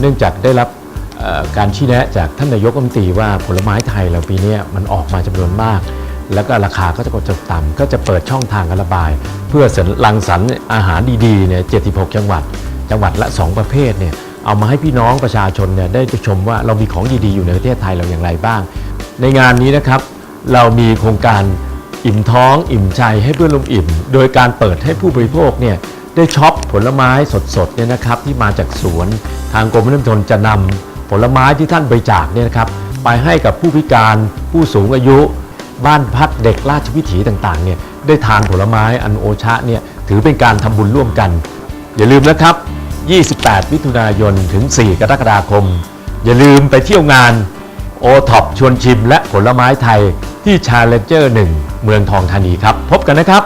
เนื่องจากได้รับการชี้แนะจากท่านนายกรัฐมนตรีว่าผลไม้ไทยเราปีนี้มันออกมาจำนวนมาก แล้วก็ราคาก็จะกดจะต่ำก็จะเปิดช่องทางการระบาย เพื่อสรรังสรรค์อาหารดีๆเนี่ย76 จังหวัด จังหวัดละ 2 ประเภทเนี่ยเอามาให้พี่น้องประชาชนเนี่ยได้ชมว่าเรามีของดีๆอยู่ในประเทศไทยเราอย่างไรบ้าง ในงานนี้นะครับเรามีโครงการอิ่มท้อง อิ่มใจให้เพื่อนร่วมอิ่ม โดยการเปิดให้ผู้บริโภคเนี่ย ได้ช็อปผลไม้สดๆเนี่ยนะครับที่มาจากสวน ทางกรมน้ำชนจะนำผลไม้ที่ท่านบริจาคเนี่ยนะครับไปให้กับผู้พิการผู้สูงอายุ บ้านพักเด็กราชวิถีต่างๆเนี่ยได้ทานผลไม้อันโอชะเนี่ยถือเป็นการทำบุญร่วมกัน อย่าลืมนะครับ 28 มิถุนายนถึง 4 กรกฎาคม อย่าลืมไปเที่ยวงานโอท็อปชวนชิมและผลไม้ไทยที่ Challenger 1 เมืองทองธานีครับ พบกันนะครับ